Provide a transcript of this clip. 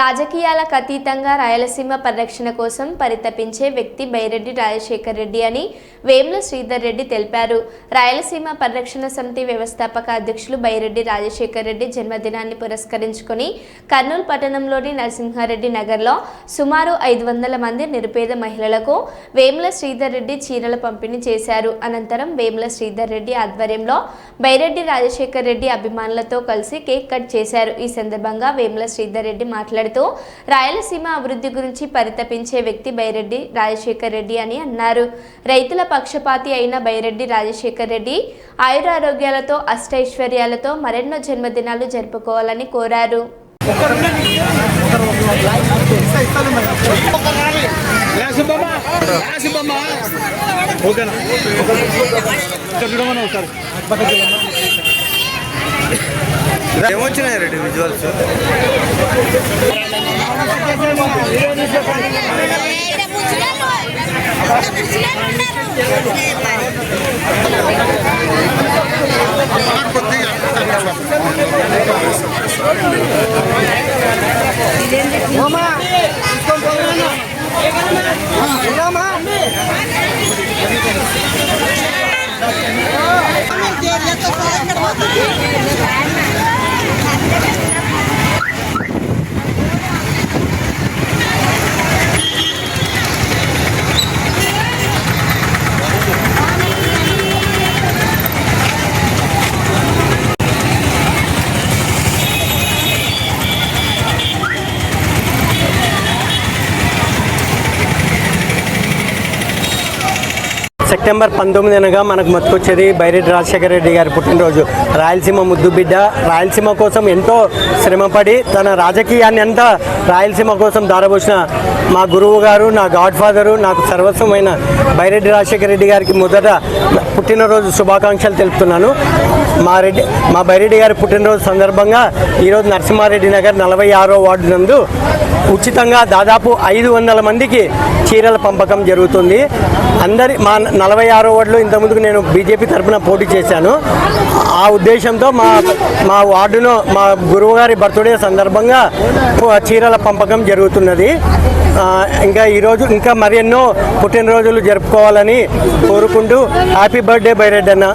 రాజకీయాలకు అతీతంగా రాయలసీమ పరిరక్షణ కోసం పరితపించే వ్యక్తి బైరెడ్డి రాజశేఖర్ రెడ్డి అని వేముల శ్రీధర్ రెడ్డి తెలిపారు. రాయలసీమ పరిరక్షణ సమితి వ్యవస్థాపక అధ్యక్షులు బైరెడ్డి రాజశేఖర్ రెడ్డి జన్మదినాన్ని పురస్కరించుకొని కర్నూలు పట్టణంలోని నరసింహారెడ్డి నగర్లో సుమారు ఐదు వందల మంది నిరుపేద మహిళలకు వేముల శ్రీధర్ రెడ్డి చీరల పంపిణీ చేశారు. అనంతరం వేముల శ్రీధర్ రెడ్డి ఆధ్వర్యంలో బైరెడ్డి రాజశేఖర్ రెడ్డి అభిమానులతో కలిసి కేక్ కట్ చేశారు. ఈ సందర్భంగా వేముల శ్రీధర్ రెడ్డి మాట్లాడుతూ రాయలసీమ అభివృద్ధి గురించి పరితపించే వ్యక్తి బైరెడ్డి రాజశేఖర్ రెడ్డి అని అన్నారు. రైతుల పక్షపాతి అయిన బైరెడ్డి రాజశేఖర్ రెడ్డి ఆయురారోగ్యాలతో అష్టైశ్వర్యాలతో మరెన్నో జన్మదినాలు జరుపుకోవాలని కోరారు. ఓకేనా ఒకసారి ఏమొచ్చినాయి రెడ్డి విజువల్స్ ఎంత సెప్టెంబర్ పంతొమ్మిది అనగా మనకు మతుకొచ్చేది బైరెడ్డి రాజశేఖర రెడ్డి గారి పుట్టినరోజు. రాయలసీమ ముద్దు బిడ్డ రాయలసీమ కోసం ఎంతో శ్రమపడి తన రాజకీయాన్ని అంతా రాయలసీమ కోసం దారబోసిన మా గురువు గారు నా గాడ్ ఫాదరు నాకు సర్వస్వమైన బైరెడ్డి రాజశేఖర రెడ్డి గారికి మొదట పుట్టినరోజు శుభాకాంక్షలు తెలుపుతున్నాను. మా రెడ్డి మా బైరెడ్డి గారి పుట్టినరోజు సందర్భంగా ఈరోజు నరసింహారెడ్డి నగర్ నలభై ఆరో వార్డు నందు ఉచితంగా దాదాపు ఐదు వందల మందికి చీరల పంపకం జరుగుతుంది. అందరి మా నలభై ఆరో వార్డులో ఇంతకుముందుకు నేను బీజేపీ తరఫున పోటీ చేశాను. ఆ ఉద్దేశంతో మా మా వార్డును మా గురువుగారి బర్త్డే సందర్భంగా చీరల పంపకం జరుగుతున్నది. ఇంకా ఈరోజు ఇంకా మరెన్నో పుట్టినరోజులు జరుపుకోవాలని కోరుకుంటూ హ్యాపీ బర్త్డే బైరెడ్డి అన్న